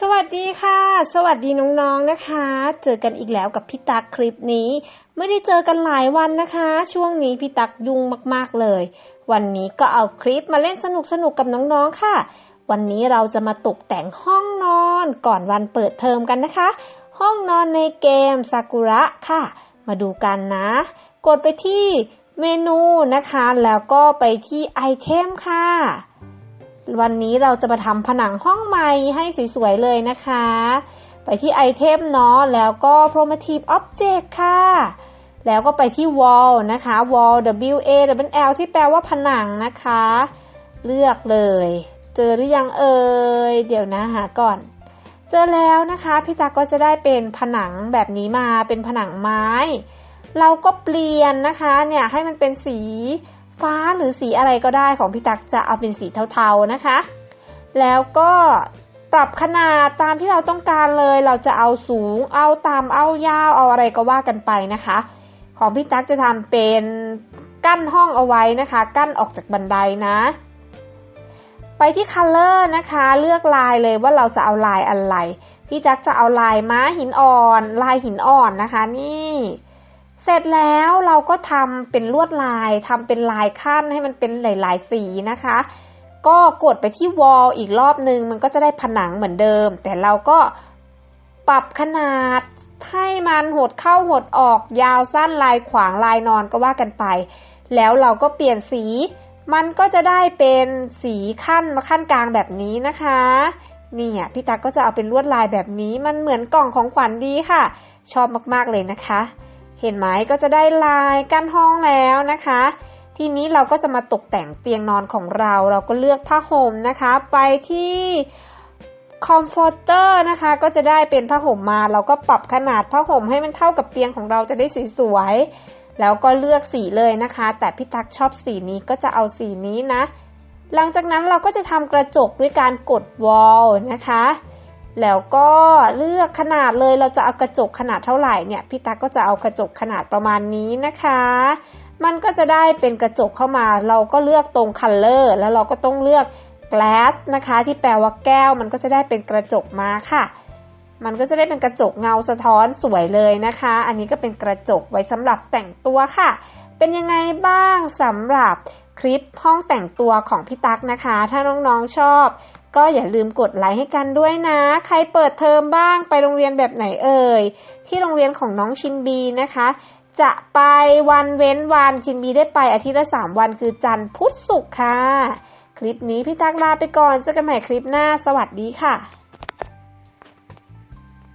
สวัสดีค่ะ สวัสดีน้องๆนะคะ เจอกันอีกแล้วกับพี่ตักคลิปนี้ ไม่ได้เจอกันหลายวันนะคะ ช่วงนี้พี่ตักยุ่งมากๆเลย วันนี้ก็เอาคลิปมาเล่นสนุกๆกับน้องๆค่ะ วันนี้เราจะมาตกแต่งห้องนอนก่อนวันเปิดเทอมกันนะคะ ห้องนอนในเกมซากุระค่ะ มาดูกันนะ กดไปที่เมนูนะคะ แล้วก็ไปที่ไอเทมค่ะ วันนี้เราจะมาทำผนังห้องใหม่ให้สวยๆเลยนะคะ ไปที่ไอเทมเนาะแล้วก็ Primitive Object ค่ะ แล้วก็ไปที่ Wall นะคะ Wall W A W L ที่แปลว่าผนังนะคะ เลือกเลย เจอหรือยังเอ่ยเดี๋ยวนะหาก่อน เจอแล้วนะคะพี่ตาก็จะได้เป็นผนังแบบนี้มาเป็นผนังไม้ เราก็เปลี่ยนนะคะเนี่ยให้มันเป็นสี ฟ้าหรือสีอะไรก็ได้ของพี่ตักจะเอาเป็นสีเทาๆนะคะ แล้วก็ปรับขนาดตามที่เราต้องการเลย เราจะเอาสูง เอาต่ำเอายาว เอาอะไรก็ว่ากันไปนะคะ ของพี่ตักจะทำเป็นกั้นห้องเอาไว้นะคะ กั้นออกจากบันไดนะ ไปที่ color นะคะ เลือกลายเลยว่าเราจะเอาลายอะไร พี่จักจะเอาลายม้าหินอ่อน ลายหินอ่อนนะคะนี่ เสร็จแล้วเราก็ทำเป็นลวดลายทำเป็นลายขั้นให้มันเป็นหลาย ๆ สีนะคะ ก็กดไปที่วอลอีกรอบนึง มันก็จะได้ผนังเหมือนเดิม แต่เราก็ปรับขนาดให้มันหดเข้าหดออกยาวสั้นลายขวางลายนอนก็ว่ากันไป แล้วเราก็เปลี่ยนสี มันก็จะได้เป็นสีขั้นมาขั้นกลางแบบนี้นะคะเนี่ยพี่ตักก็จะเอาเป็นลวดลายแบบนี้มันเหมือนกล่องของขวัญดีค่ะ ชอบมากๆเลยนะคะ เห็นไหมก็จะได้ลายกั้นห้องแล้วนะคะ ทีนี้เราก็จะมาตกแต่งเตียงนอนของเรา เราก็เลือกผ้าห่มนะคะ ไปที่คอมฟอร์เตอร์นะคะ ก็จะได้เป็นผ้าห่มมา เราก็ปรับขนาดผ้าห่มให้มันเท่ากับเตียงของเราจะได้สวยๆ แล้วก็เลือกสีเลยนะคะ แต่พี่ตักชอบสีนี้ก็จะเอาสีนี้นะ หลังจากนั้นเราก็จะทำกระจกด้วยการกดวอลนะคะ แล้วก็เลือกขนาดเลยเราจะเอากระจกขนาดเท่าไหร่เนี่ยพี่ตั๊กก็จะเอากระจกขนาดประมาณนี้นะคะ มันก็จะได้เป็นกระจกเข้ามา เราก็เลือกตรง color แล้วเราก็ต้องเลือก glass นะคะ ที่แปลว่าแก้ว มันก็จะได้เป็นกระจกมาค่ะ มันก็จะได้เป็นกระจกเงาสะท้อนสวยเลยนะคะ อันนี้ก็เป็นกระจกไว้สำหรับแต่งตัวค่ะ เป็นยังไงบ้างสำหรับ ลิปห้องแต่งตัวของพี่ตั๊กนะคะ ถ้าน้องๆชอบ ก็อย่าลืมกดไลค์ให้กันด้วยนะ ใครเปิดเทอมบ้างไปโรงเรียนแบบไหนเอ่ย ที่โรงเรียนของน้องชินบีนะคะ จะไปวันเว้นวันชินบีได้ไปอาทิตย์ละ 3 วันคือจันทร์พุธศุกร์ค่ะ คลิปนี้พี่ตั๊กลาไปก่อนเจอกันใหม่คลิปหน้าสวัสดีค่ะ